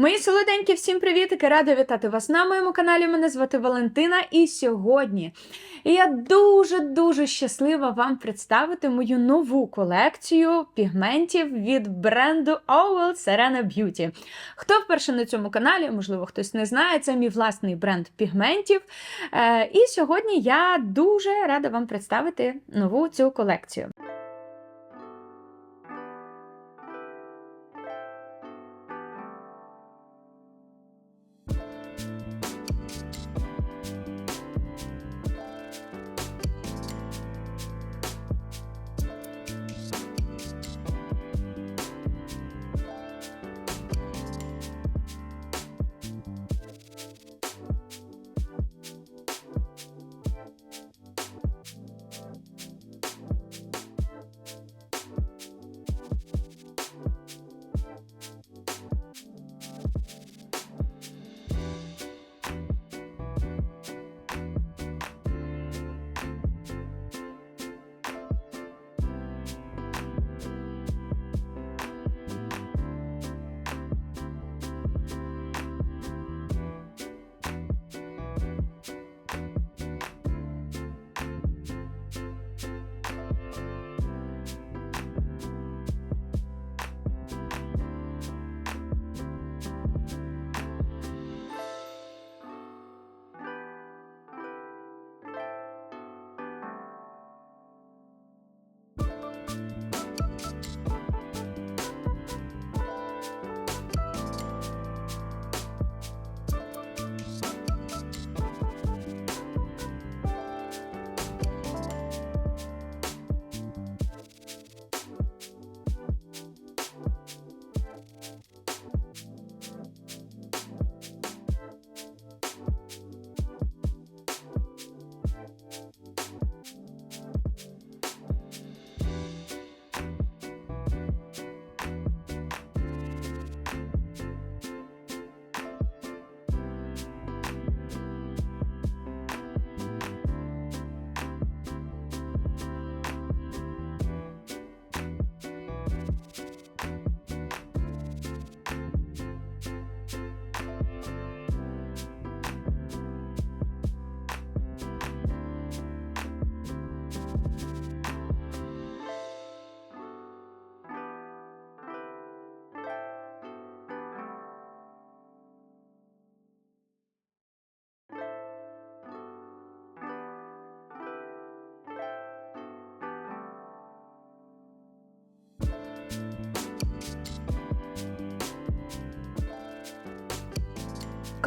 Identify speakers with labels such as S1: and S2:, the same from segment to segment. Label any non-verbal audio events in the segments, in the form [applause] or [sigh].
S1: Мої солоденькі, всім привітики! Рада вітати вас на моєму каналі. Мене звати Валентина. І сьогодні я дуже-дуже щаслива вам представити мою нову колекцію пігментів від бренду Owl Serena Beauty. Хто вперше на цьому каналі, можливо, хтось не знає, це мій власний бренд пігментів. Е, і сьогодні я дуже рада вам представити нову цю колекцію.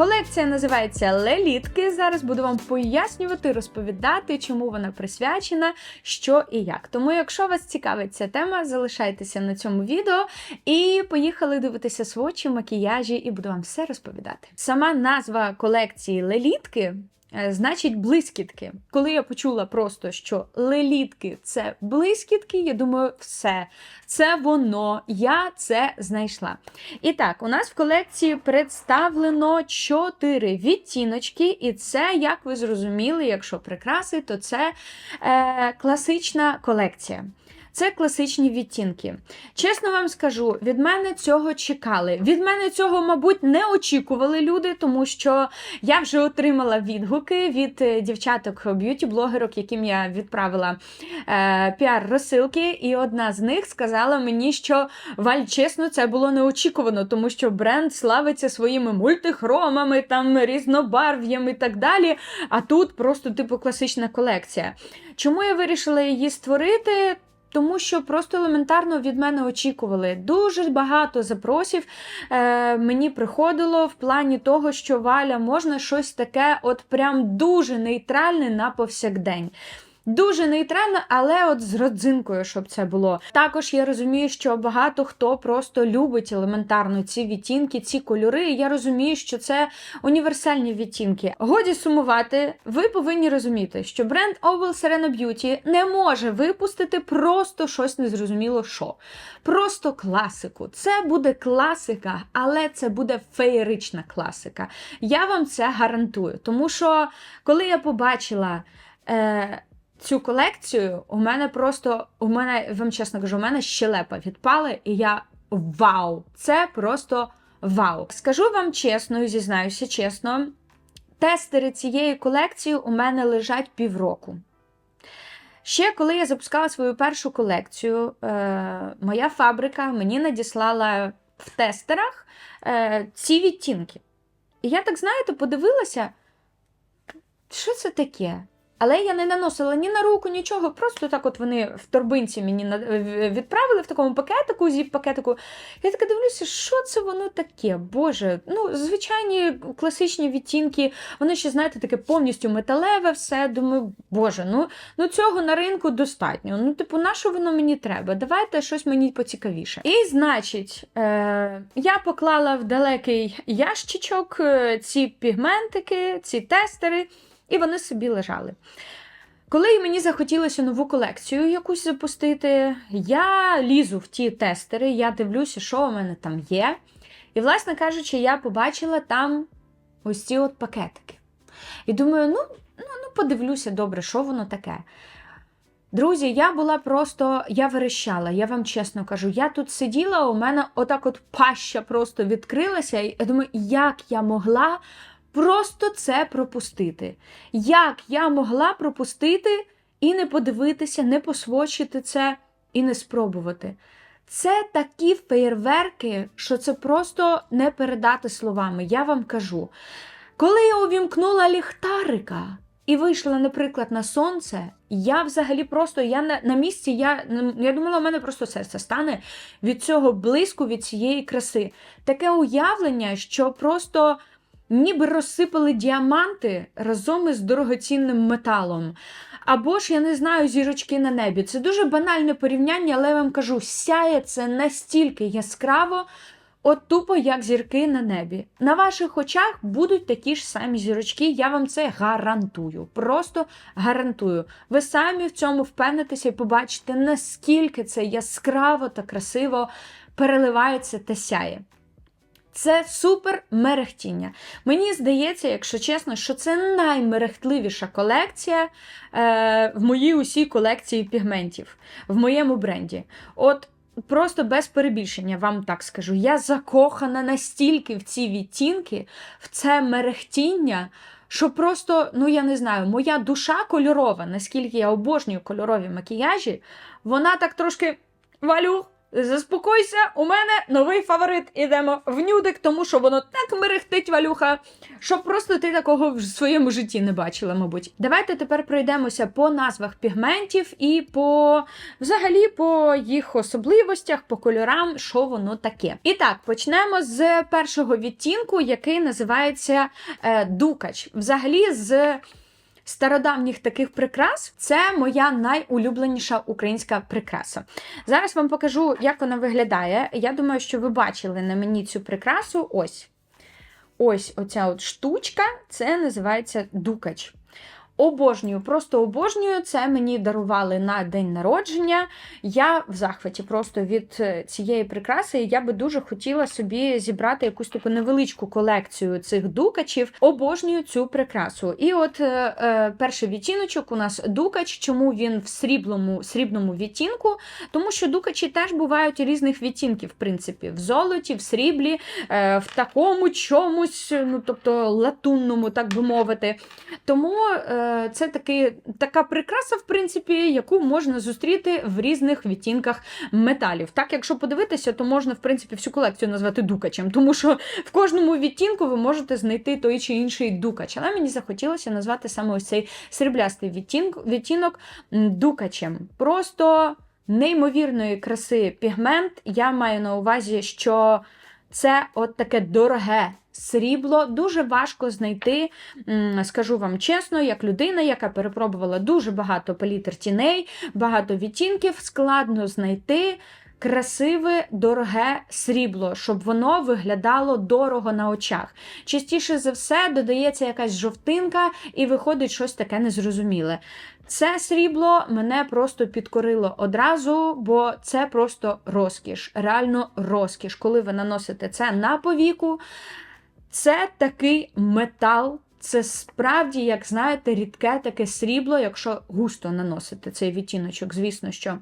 S1: Колекція називається Лелітки. Зараз буду вам пояснювати, розповідати, чому вона присвячена, що і як. Тому, якщо вас цікавить ця тема, залишайтеся на цьому відео і поїхали дивитися свочі, макіяжі, і буду вам все розповідати. Сама назва колекції Лелітки. Е, Значить, блискітки. Коли я почула просто, що лелітки це блискітки, я думаю, все, це воно, я це знайшла. І так, у нас в колекції представлено 4 відтіночки, і це, як ви зрозуміли, якщо прикраси, то це е, класична колекція. Це класичні відтінки. Чесно вам скажу, від мене цього чекали. Від мене цього, мабуть, не очікували люди, тому що я вже отримала відгуки від е, дівчаток б'юті-блогерок, яким я відправила е, піар-розсилки, і одна з них сказала мені, що Валь, чесно, це було неочікувано, тому що бренд славиться своїми мультихромами, там різнобарв'ям і так далі. А тут просто типу класична колекція. Чому я вирішила її створити? Тому що просто елементарно від мене очікували. Дуже багато запросів е, мені приходило в плані того, що Валя можна щось таке, от прям дуже нейтральне на повсякдень. Дуже нейтрально, але от з родзинкою, щоб це було. Також я розумію, що багато хто просто любить елементарно ці відтінки, ці кольори. Я розумію, що це універсальні відтінки. Годі сумувати, ви повинні розуміти, що бренд Oval Serena Beauty не може випустити просто щось незрозуміло що. Просто класику. Це буде класика, але це буде феєрична класика. Я вам це гарантую. Тому що коли я побачила. Е, цю колекцію у мене просто, у мене, вам чесно кажу, у мене щелепа відпала, і я вау! Це просто вау. Скажу вам чесно, і зізнаюся чесно, тестери цієї колекції у мене лежать півроку. Ще коли я запускала свою першу колекцію, е, моя фабрика мені надіслала в тестерах е, ці відтінки. І я так, знаєте, подивилася, що це таке? Але я не наносила ні на руку, нічого. Просто так от вони в торбинці мені відправили в такому пакетику, зіп-пакетику. Я така дивлюся, що це воно таке? Боже, ну, звичайні класичні відтінки, вони ще, знаєте, таке повністю металеве, все. Думаю, боже, ну, ну цього на ринку достатньо. Ну, типу, на що воно мені треба? Давайте щось мені поцікавіше. І, значить, е- я поклала в далекий ящичок е, ці пігментики, ці тестери, і вони собі лежали. Коли мені захотілося нову колекцію якусь запустити, я лізу в ті тестери, я дивлюся, що у мене там є. І, власне кажучи, я побачила там ось ці от пакетики. І думаю, ну, ну, ну подивлюся добре, що воно таке. Друзі, я була просто, я верещала, я вам чесно кажу, я тут сиділа, у мене отак от паща просто відкрилася, і я думаю, як я могла просто це пропустити? Як я могла пропустити і не подивитися, не посвочити це і не спробувати? Це такі феєрверки, що це просто не передати словами. Я вам кажу. Коли я увімкнула ліхтарика і вийшла, наприклад, на сонце, я взагалі просто я на, на місці, я, я думала, у мене просто серце стане від цього блиску, від цієї краси. Таке уявлення, що просто ніби розсипали діаманти разом із дорогоцінним металом. Або ж, я не знаю, зірочки на небі. Це дуже банальне порівняння, але я вам кажу, сяє це настільки яскраво, от тупо як зірки на небі. На ваших очах будуть такі ж самі зірочки, я вам це гарантую. Просто гарантую. Ви самі в цьому впевнитеся і побачите, наскільки це яскраво та красиво переливається та сяє. Це супер мерехтіння. Мені здається, якщо чесно, що це наймерехтливіша колекція е, в моїй усій колекції пігментів, в моєму бренді. От просто без перебільшення вам так скажу. Я закохана настільки в ці відтінки, в це мерехтіння. Що просто, ну я не знаю, моя душа кольорова, наскільки я обожнюю кольорові макіяжі, вона так трошки валю, Заспокойся, у мене новий фаворит. Ідемо в нюдик, тому що воно так мерехтить, валюха, що просто ти такого в своєму житті не бачила, мабуть. Давайте тепер пройдемося по назвах пігментів і по взагалі по їх особливостях, по кольорам, що воно таке. І так, почнемо з першого відтінку, який називається е, Дукач. Взагалі, з стародавніх таких прикрас це моя найулюбленіша українська прикраса. Зараз вам покажу, як вона виглядає. Я думаю, що ви бачили на мені цю прикрасу. Ось. Ось оця от штучка, це називається дукач. Обожнюю, просто обожнюю. Це мені дарували на день народження. Я в захваті просто від е, цієї прикраси. Я би дуже хотіла собі зібрати якусь таку невеличку колекцію цих дукачів. Обожнюю цю прикрасу. І от е, е, перший відтіночок у нас дукач. Чому він в сріблому, срібному відтінку? Тому що дукачі теж бувають різних відтінків, в принципі, в золоті, в сріблі, е, в такому чомусь, ну тобто латунному, так би мовити. Тому. Е, це таки, така прикраса, в принципі, яку можна зустріти в різних відтінках металів. Так, якщо подивитися, то можна, в принципі, всю колекцію назвати дукачем, тому що в кожному відтінку ви можете знайти той чи інший дукач. Але мені захотілося назвати саме ось цей сріблястий відтінок, відтінок дукачем. Просто неймовірної краси пігмент. Я маю на увазі, що це от таке дороге срібло, дуже важко знайти, скажу вам чесно, як людина, яка перепробувала дуже багато палітр тіней, багато відтінків, складно знайти. Красиве, дороге срібло, щоб воно виглядало дорого на очах. Частіше за все додається якась жовтинка і виходить щось таке незрозуміле. Це срібло мене просто підкорило одразу, бо це просто розкіш, реально розкіш. Коли ви наносите це на повіку, це такий метал. Це справді, як знаєте, рідке таке срібло, якщо густо наносити цей відтіночок, звісно що.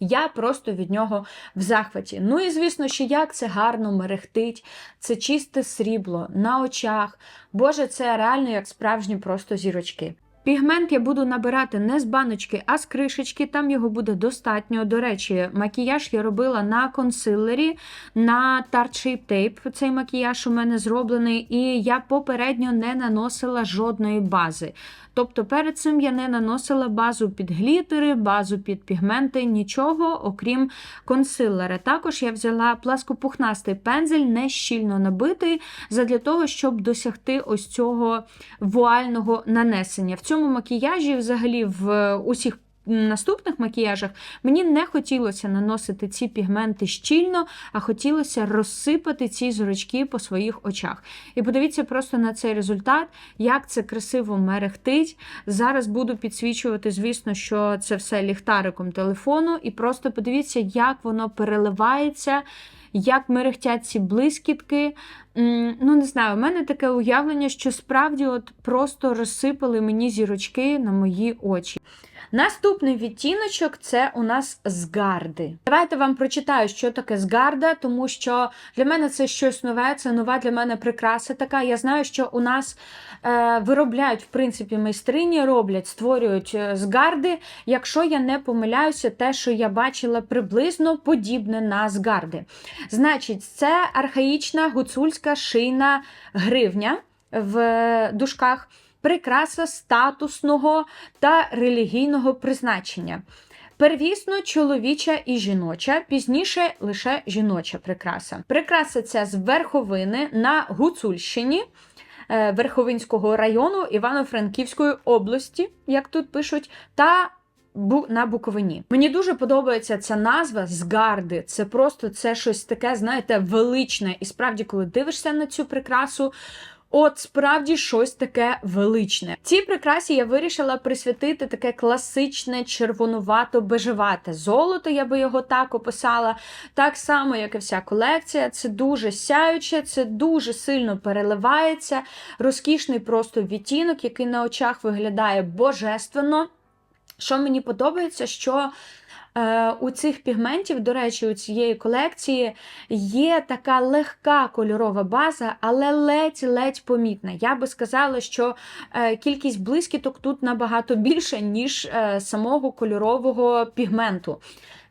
S1: Я просто від нього в захваті. Ну і звісно, що як це гарно мерехтить, це чисте срібло на очах. Боже, це реально як справжні просто зірочки. Пігмент я буду набирати не з баночки, а з кришечки. Там його буде достатньо. До речі, макіяж я робила на консилері, на Tarte Shape Tape. Цей макіяж у мене зроблений, і я попередньо не наносила жодної бази. Тобто перед цим я не наносила базу під глітери, базу під пігменти, нічого, окрім консилера. Також я взяла пласкопухнастий пензель, не щільно набитий, задля того, щоб досягти ось цього вуального нанесення. В цьому макіяжі, взагалі, в усіх наступних макіяжах мені не хотілося наносити ці пігменти щільно, а хотілося розсипати ці зірочки по своїх очах. І подивіться просто на цей результат, як це красиво мерехтить. Зараз буду підсвічувати, звісно, що це все ліхтариком телефону, і просто подивіться, як воно переливається. Як мерехтять ці блискітки. Ну, не знаю, у мене таке уявлення, що справді от просто розсипали мені зірочки на мої очі. Наступний відтіночок це у нас згарди. Давайте вам прочитаю, що таке згарда, тому що для мене це щось нове, це нова для мене прикраса така. Я знаю, що у нас е, виробляють, в принципі, майстрині, роблять, створюють е, згарди. Якщо я не помиляюся, те, що я бачила приблизно подібне на згарди. Значить, це архаїчна гуцульська шийна гривня в дужках прикраса статусного та релігійного призначення. Первісно чоловіча і жіноча, пізніше лише жіноча прикраса. Прикраса ця з верховини на Гуцульщині. Е, Верховинського району Івано-Франківської області, як тут пишуть, та на Буковині. Мені дуже подобається ця назва згарди. Це просто це щось таке, знаєте, величне. І справді, коли дивишся на цю прикрасу, От справді щось таке величне. Цій прикрасі я вирішила присвятити таке класичне червонувато-бежевате золото, я би його так описала. Так само, як і вся колекція. Це дуже сяюче, це дуже сильно переливається, розкішний просто відтінок, який на очах виглядає божественно. Що мені подобається, що у цих пігментів, до речі, у цієї колекції є така легка кольорова база, але ледь-ледь помітна. Я би сказала, що е, кількість блискіток тут набагато більша, ніж е, самого кольорового пігменту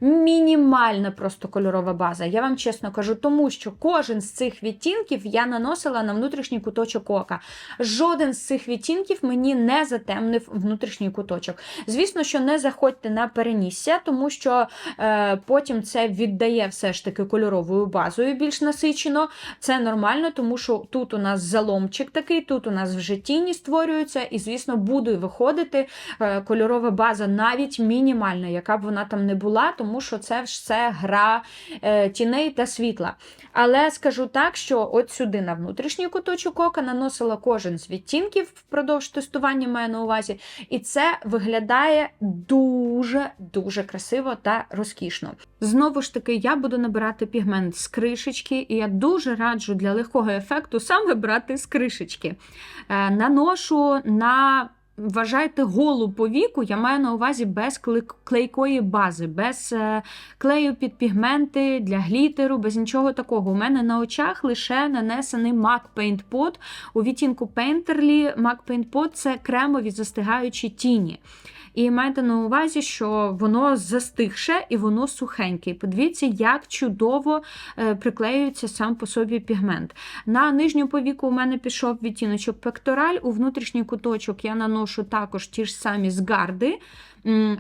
S1: мінімальна просто кольорова база. Я вам чесно кажу, тому що кожен з цих відтінків я наносила на внутрішній куточок ока. Жоден з цих відтінків мені не затемнив внутрішній куточок. Звісно, що не заходьте на перенісся, тому що е, потім це віддає все ж таки кольоровою базою більш насичено. Це нормально, тому що тут у нас заломчик такий, тут у нас вже тіні створюються, і, звісно, буде виходити е, кольорова база навіть мінімальна, яка б вона там не була тому що це все гра е, тіней та світла. Але скажу так, що от сюди на внутрішній куточок ока наносила кожен з відтінків впродовж тестування маю на увазі, і це виглядає дуже-дуже красиво та розкішно. Знову ж таки, я буду набирати пігмент з кришечки, і я дуже раджу для легкого ефекту саме брати з кришечки. Е, наношу на Вважайте голу повіку, я маю на увазі без клейкої бази, без е, клею під пігменти для глітеру, без нічого такого. У мене на очах лише нанесений MAC Paint Pot. У відтінку Painterly MAC Paint Pot – це кремові застигаючі тіні. І майте на увазі, що воно застигше і воно сухеньке. І подивіться, як чудово е, приклеюється сам по собі пігмент. На нижню повіку у мене пішов відтіночок пектораль, у внутрішній куточок я наношу також ті ж самі згарди.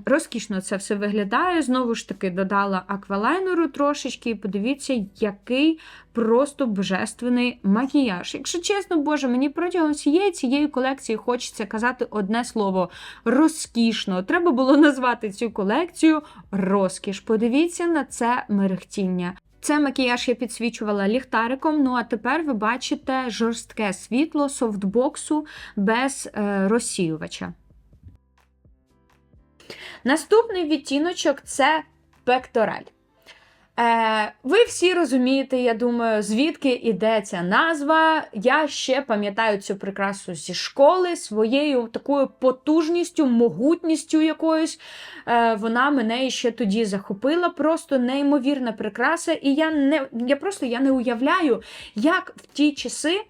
S1: Розкішно це все виглядає. Знову ж таки, додала аквалайнеру трошечки, і подивіться, який просто божественний макіяж. Якщо чесно, Боже, мені протягом всієї цієї колекції хочеться казати одне слово розкішно. Треба було назвати цю колекцію розкіш. Подивіться на це мерехтіння. Це макіяж я підсвічувала ліхтариком. Ну а тепер ви бачите жорстке світло софтбоксу без е, розсіювача. Наступний відтіночок це пектораль. Е, ви всі розумієте, я думаю, звідки іде ця назва. Я ще пам'ятаю цю прикрасу зі школи своєю такою потужністю, могутністю якоюсь. Е, вона мене ще тоді захопила. Просто неймовірна прикраса. І я не я просто я не уявляю, як в ті часи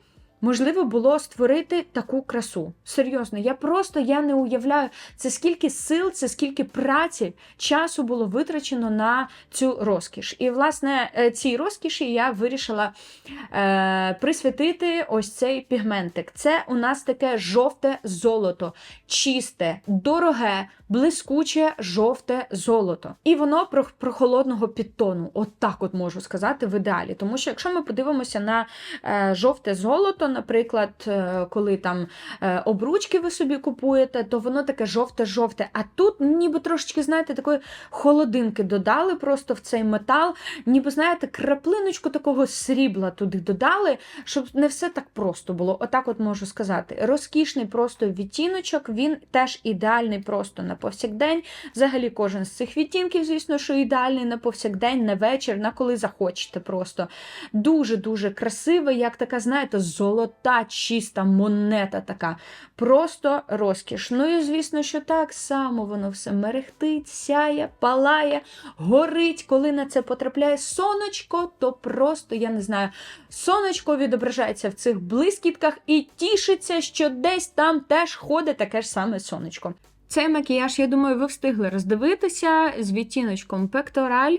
S1: можливо було створити таку красу. Серйозно, я просто я не уявляю, це скільки сил, це скільки праці, часу було витрачено на цю розкіш. І, власне, е, цій розкіші я вирішила е, присвятити ось цей пігментик. Це у нас таке жовте золото, чисте, дороге, блискуче жовте золото. І воно прохолодного підтону. От так от можу сказати в ідеалі. Тому що, якщо ми подивимося на е, жовте золото, наприклад, е, коли там е, обручки ви собі купуєте, то воно таке жовте-жовте. А тут, ніби трошечки, знаєте, такої холодинки додали просто в цей метал, ніби, знаєте, краплиночку такого срібла туди додали, щоб не все так просто було. Отак от можу сказати. Розкішний просто відтіночок, він теж ідеальний просто на повсякдень. Взагалі, кожен з цих відтінків, звісно, що ідеальний на повсякдень, на вечір, на коли захочете. Просто дуже-дуже красивий, як така, знаєте, золота золота, чиста монета така. Просто розкіш. Ну і звісно, що так само воно все мерехтить, сяє, палає, горить. Коли на це потрапляє сонечко, то просто, я не знаю, сонечко відображається в цих блискітках і тішиться, що десь там теж ходить таке ж саме сонечко. Цей макіяж, я думаю, ви встигли роздивитися з відтіночком пектораль.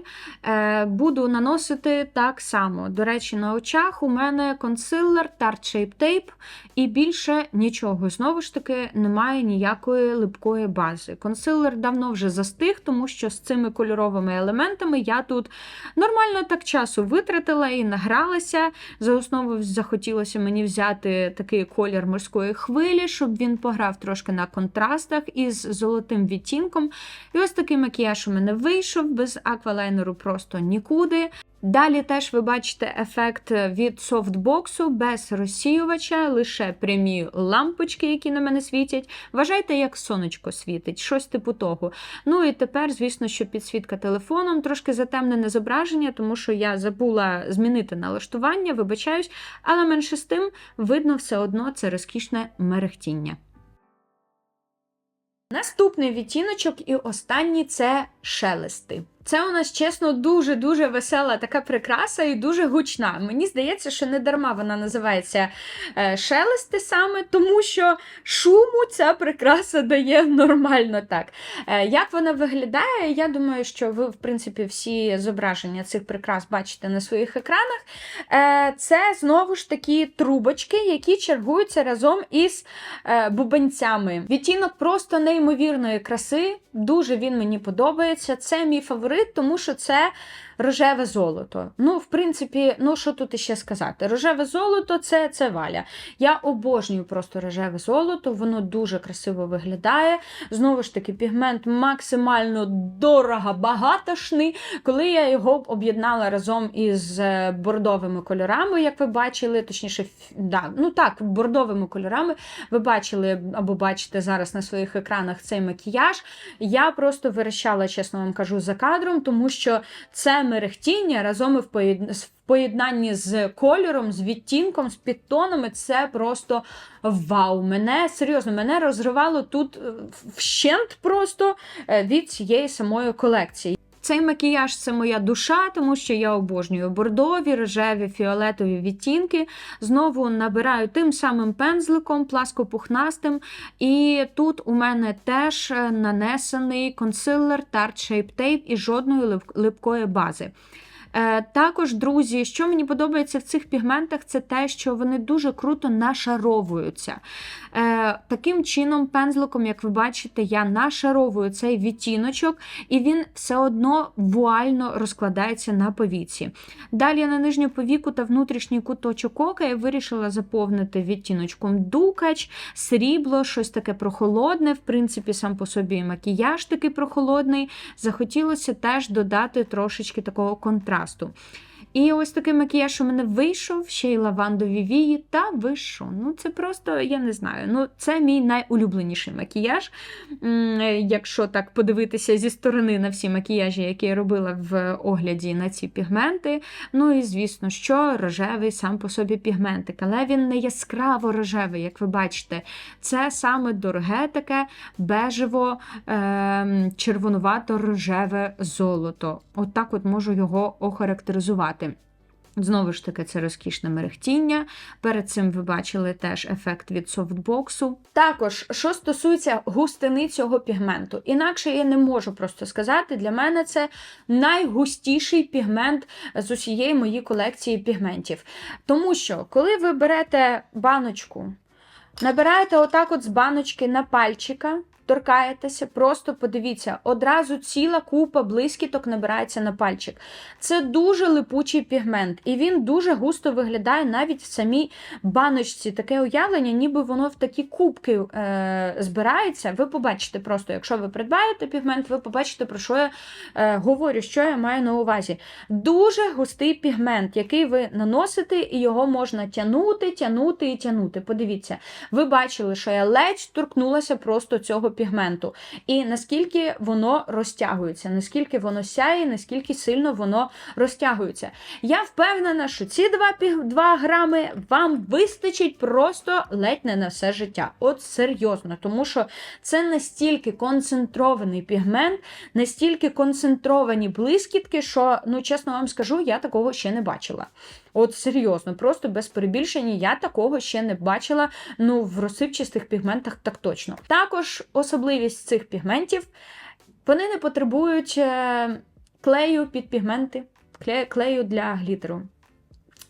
S1: Буду наносити так само. До речі, на очах у мене консилер Tarte Shape Tape і більше нічого. Знову ж таки, немає ніякої липкої бази. Консилер давно вже застиг, тому що з цими кольоровими елементами я тут нормально так часу витратила і награлася. За основу захотілося мені взяти такий колір морської хвилі, щоб він пограв трошки на контрастах. Із золотим відтінком. І ось такий макіяж у мене вийшов, без аквалайнеру просто нікуди. Далі теж ви бачите ефект від софтбоксу без розсіювача, лише прямі лампочки, які на мене світять. Вважайте, як сонечко світить, щось типу того. Ну і тепер, звісно, що підсвітка телефоном, трошки затемнене зображення, тому що я забула змінити налаштування, вибачаюсь, але менше з тим видно все одно це розкішне мерехтіння. Наступний відтіночок і останній це шелести. Це у нас, чесно, дуже-дуже весела така прикраса і дуже гучна. Мені здається, що не дарма вона називається е, шелести саме, тому що шуму ця прикраса дає нормально так. Е, як вона виглядає, я думаю, що ви, в принципі, всі зображення цих прикрас бачите на своїх екранах. Е, це знову ж такі трубочки, які чергуються разом із бубенцями. Відтінок просто неймовірної краси, дуже він мені подобається. Це мій фаворит фаворит, тому що це рожеве золото. Ну, в принципі, ну що тут іще сказати? Рожеве золото це це валя. Я обожнюю просто рожеве золото, воно дуже красиво виглядає. Знову ж таки, пігмент максимально дорого, багатошний. Коли я його об'єднала разом із е, бордовими кольорами, як ви бачили, точніше, да, ну так, бордовими кольорами, ви бачили або бачите зараз на своїх екранах цей макіяж. Я просто вирощала, чесно вам кажу, за кадром, тому що це мерехтіння разом і в поєднанні з кольором, з відтінком, з підтонами це просто вау. Мене серйозно, мене розривало тут е, вщент просто е, від цієї самої колекції. Цей макіяж це моя душа, тому що я обожнюю бордові, рожеві, фіолетові відтінки. Знову набираю тим самим пензликом, пласкопухнастим. І тут у мене теж нанесений консилер Tarte Shape Tape і жодної липкої бази. Е, також, друзі, що мені подобається в цих пігментах, це те, що вони дуже круто нашаровуються. Е, таким чином, пензликом, як ви бачите, я нашаровую цей відтіночок, і він все одно вуально розкладається на повіці. Далі на нижню повіку та внутрішній куточок ока я вирішила заповнити відтіночком дукач, срібло, щось таке прохолодне, в принципі, сам по собі макіяж такий прохолодний. Захотілося теж додати трошечки такого контрасту контрасту. І ось такий макіяж у мене вийшов, ще й лавандові вії, та ви? Ну це просто, я не знаю. Ну, це мій найулюбленіший макіяж. Якщо так подивитися зі сторони на всі макіяжі, які я робила в огляді на ці пігменти. Ну і звісно, що рожевий сам по собі пігментик, але він не яскраво рожевий, як ви бачите. Це саме дороге таке бежево е, червонувато-рожеве золото. От от можу його охарактеризувати. Знову ж таки, це розкішне мерехтіння. Перед цим ви бачили теж ефект від софтбоксу. Також, що стосується густини цього пігменту, інакше я не можу просто сказати, для мене це найгустіший пігмент з усієї моєї колекції пігментів. Тому що, коли ви берете баночку, набираєте отак от з баночки на пальчика, торкаєтеся, просто подивіться, одразу ціла купа блискіток набирається на пальчик. Це дуже липучий пігмент, і він дуже густо виглядає навіть в самій баночці. Таке уявлення, ніби воно в такі кубки е, збирається. Ви побачите просто, якщо ви придбаєте пігмент, ви побачите, про що я е, говорю, що я маю на увазі. Дуже густий пігмент, який ви наносите, і його можна тягнути, тягнути і тягнути. Подивіться, ви бачили, що я ледь торкнулася просто цього пігменту. І наскільки воно розтягується, наскільки воно сяє, наскільки сильно воно розтягується. Я впевнена, що ці 2, 2 грами вам вистачить просто ледь не на все життя. От серйозно, тому що це настільки концентрований пігмент, настільки концентровані блискітки, що, ну, чесно вам скажу, я такого ще не бачила. От серйозно, просто без перебільшення, я такого ще не бачила. Ну, в розсипчастих пігментах так точно. Також особливість цих пігментів, вони не потребують е, клею під пігменти, клею для глітеру.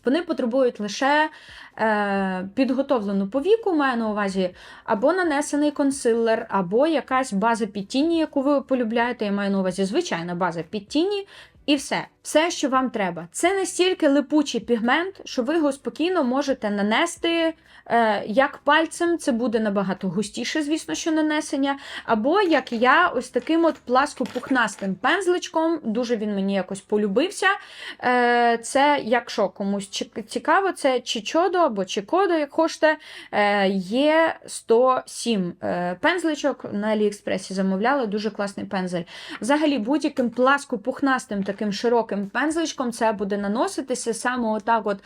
S1: Вони потребують лише е, підготовлену повіку, маю на увазі, або нанесений консилер, або якась база під тіні, яку ви полюбляєте. Я маю на увазі звичайна база під тіні, і все, все, що вам треба. Це настільки липучий пігмент, що ви його спокійно можете нанести е, як пальцем, це буде набагато густіше, звісно, що нанесення. Або як я, ось таким от пласкопухнастим пензличком, дуже він мені якось полюбився. Е, Це, якщо комусь цікаво, це Чичодо або Чикодо, як хочете, е, є 107 е, пензличок на Аліекспресі замовляла, дуже класний пензель. Взагалі, будь-яким пласкопухнастим таким широким пензличком це буде наноситися саме отак от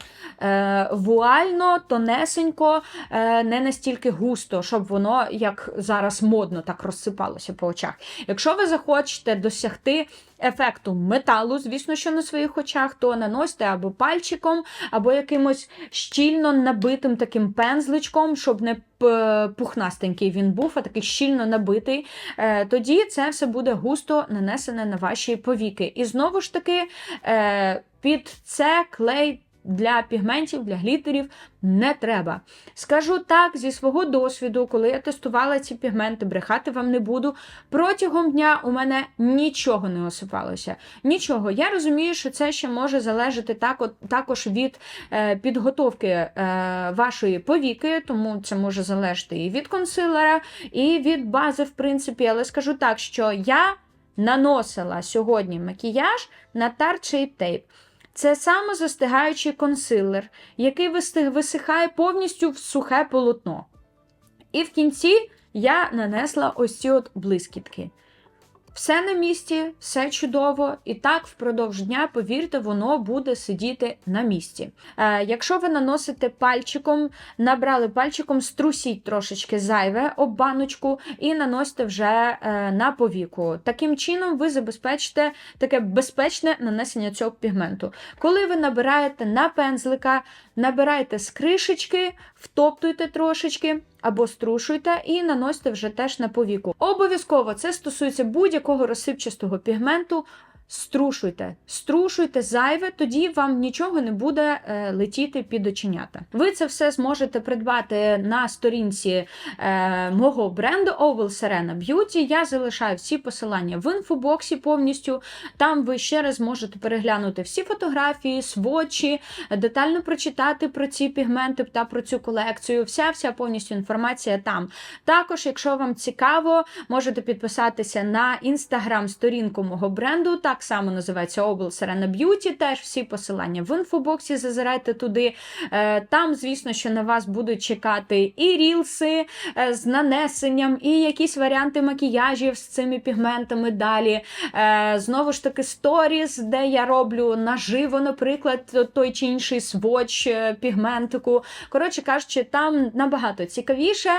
S1: е, вуально, тонесенько, е, не настільки густо, щоб воно, як зараз модно, так розсипалося по очах. Якщо ви захочете досягти ефекту металу, звісно, що на своїх очах, то наносьте або пальчиком, або якимось щільно набитим таким пензличком, щоб не пухнастенький він був, а такий щільно набитий. Е, тоді це все буде густо нанесене на ваші повіки. І знову ж таки, е, під це клей для пігментів, для глітерів не треба. Скажу так, зі свого досвіду, коли я тестувала ці пігменти, брехати вам не буду. Протягом дня у мене нічого не осипалося. Нічого. Я розумію, що це ще може залежати також від е, підготовки е, вашої повіки, тому це може залежати і від консилера, і від бази, в принципі. Але скажу так, що я наносила сьогодні макіяж на Shape Tape. Це самозастигаючий консилер, який висихає повністю в сухе полотно. І в кінці я нанесла ось ці от блискітки. Все на місці, все чудово, і так впродовж дня, повірте, воно буде сидіти на місці. Е, Якщо ви наносите пальчиком, набрали пальчиком, струсіть трошечки зайве об баночку і наносите вже е, на повіку. Таким чином, ви забезпечите таке безпечне нанесення цього пігменту. Коли ви набираєте на пензлика, набирайте з кришечки, втоптуйте трошечки або струшуйте і наносите вже теж на повіку. Обов'язково це стосується будь-якого розсипчастого пігменту. Струшуйте, струшуйте зайве, тоді вам нічого не буде е, летіти під оченята. Ви це все зможете придбати на сторінці е, мого бренду Oval Serena Beauty. Я залишаю всі посилання в інфобоксі повністю. Там ви ще раз можете переглянути всі фотографії, сводчі, детально прочитати про ці пігменти та про цю колекцію. Вся вся повністю інформація там. Також, якщо вам цікаво, можете підписатися на інстаграм-сторінку мого бренду. Так так само називається Obel Serena Beauty. Теж всі посилання в інфобоксі. Зазирайте туди. Е, Там, звісно, що на вас будуть чекати і рілси е, з нанесенням, і якісь варіанти макіяжів з цими пігментами далі. Е, Знову ж таки, сторіс, де я роблю наживо, наприклад, той чи інший сводч пігментику. Коротше кажучи, там набагато цікавіше,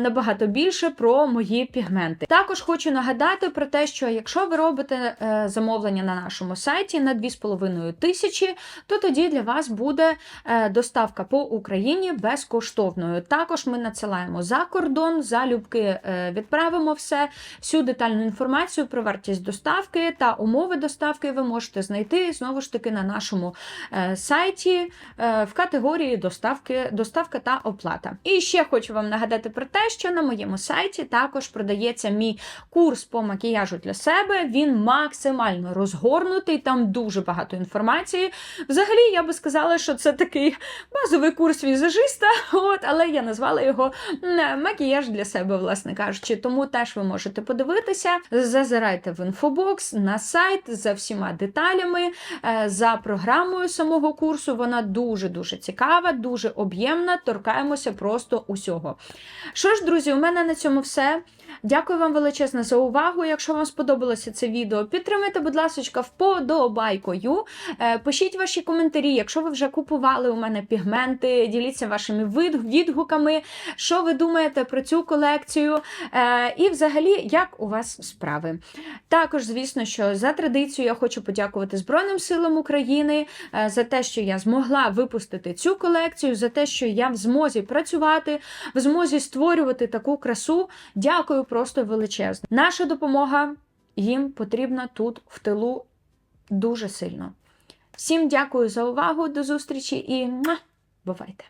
S1: набагато більше про мої пігменти. Також хочу нагадати про те, що якщо ви робите е, замовлення на нашому сайті на 2,5 тисячі, то тоді для вас буде е, доставка по Україні безкоштовною. Також ми надсилаємо за кордон, залюбки е, відправимо все. Всю детальну інформацію про вартість доставки та умови доставки ви можете знайти знову ж таки на нашому е, сайті в категорії доставки, доставка та оплата. І ще хочу вам нагадати про те, що на моєму сайті також продається мій курс по макіяжу для себе. Він максимально розгорнутий, там дуже багато інформації. Взагалі, я би сказала, що це такий базовий курс візажиста, [laughs] от, але я назвала його макіяж для себе, власне кажучи. Тому теж ви можете подивитися. Зазирайте в інфобокс на сайт за всіма деталями, е, за програмою самого курсу. Вона дуже-дуже цікава, дуже об'ємна. Торкаємося просто усього. Що ж, друзі, у мене на цьому все. Дякую вам величезно за увагу. Якщо вам сподобалося це відео, підтримайте, будь ласка, вподобайкою. Е, Пишіть ваші коментарі, якщо ви вже купували у мене пігменти, діліться вашими відгуками, що ви думаєте про цю колекцію, е, і взагалі, як у вас справи. Також, звісно, що за традицією я хочу подякувати Збройним силам України е, за те, що я змогла випустити цю колекцію, за те, що я в змозі працювати, в змозі створювати таку красу. Дякую просто величезно. Наша допомога їм потрібна тут, в тилу, дуже сильно. Всім дякую за увагу, до зустрічі і бувайте!